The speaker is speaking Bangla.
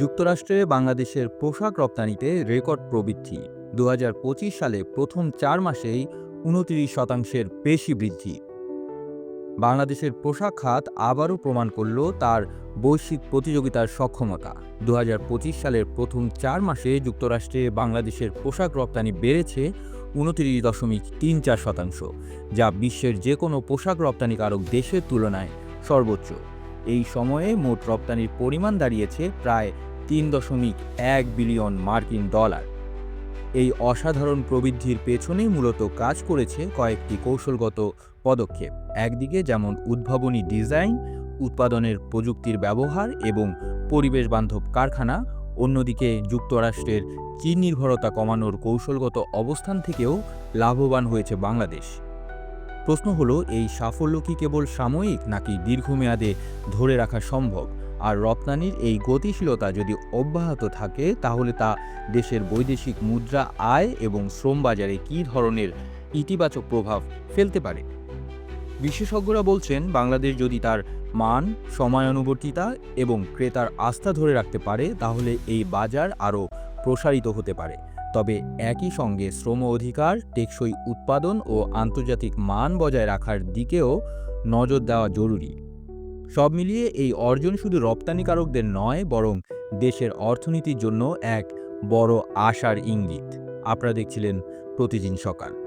যুক্তরাষ্ট্রে বাংলাদেশের পোশাক রপ্তানিতে রেকর্ড প্রবৃদ্ধি। দু হাজার পঁচিশ সালে প্রথম চার মাসেই উনত্রিশ শতাংশের বেশি বৃদ্ধি। বাংলাদেশের পোশাক খাত আবারও প্রমাণ করল তার বৈশ্বিক প্রতিযোগিতার সক্ষমতা। দু হাজার পঁচিশ সালের প্রথম চার মাসে যুক্তরাষ্ট্রে বাংলাদেশের পোশাক রপ্তানি বেড়েছে উনত্রিশ দশমিক তিন চার শতাংশ, যা বিশ্বের যে কোনো পোশাক রপ্তানিকারক দেশের তুলনায় সর্বোচ্চ। এই সময়ে মোট রপ্তানির পরিমাণ দাঁড়িয়েছে প্রায় তিন দশমিক এক বিলিয়ন মার্কিন ডলার। এই অসাধারণ প্রবৃদ্ধির পেছনেই মূলত কাজ করেছে কয়েকটি কৌশলগত পদক্ষেপ। একদিকে যেমন উদ্ভাবনী ডিজাইন, উৎপাদনের প্রযুক্তির ব্যবহার এবং পরিবেশ বান্ধব কারখানা, অন্যদিকে যুক্তরাষ্ট্রের চীন নির্ভরতা কমানোর কৌশলগত অবস্থান থেকেও লাভবান হয়েছে বাংলাদেশ। প্রশ্ন হলো, এই সাফল্য কি কেবল সাময়িক নাকি দীর্ঘমেয়াদে ধরে রাখা সম্ভব? আর রপ্তানির এই গতিশীলতা যদি অব্যাহত থাকে, তাহলে তা দেশের বৈদেশিক মুদ্রা আয় এবং শ্রম বাজারে কী ধরনের ইতিবাচক প্রভাব ফেলতে পারে? বিশেষজ্ঞরা বলছেন, বাংলাদেশ যদি তার মান, সময়ানুবর্তিতা এবং ক্রেতার আস্থা ধরে রাখতে পারে, তাহলে এই বাজার আরও প্রসারিত হতে পারে। তবে একই সঙ্গে শ্রম অধিকার, টেকসই উৎপাদন ও আন্তর্জাতিক মান বজায় রাখার দিকেও নজর দেওয়া জরুরি। সব মিলিয়ে এই অর্জন শুধু রপ্তানিকারকদের নয়, বরং দেশের অর্থনীতির জন্য এক বড় আশার ইঙ্গিত। আপনারা দেখছিলেন প্রতিদিন সকাল।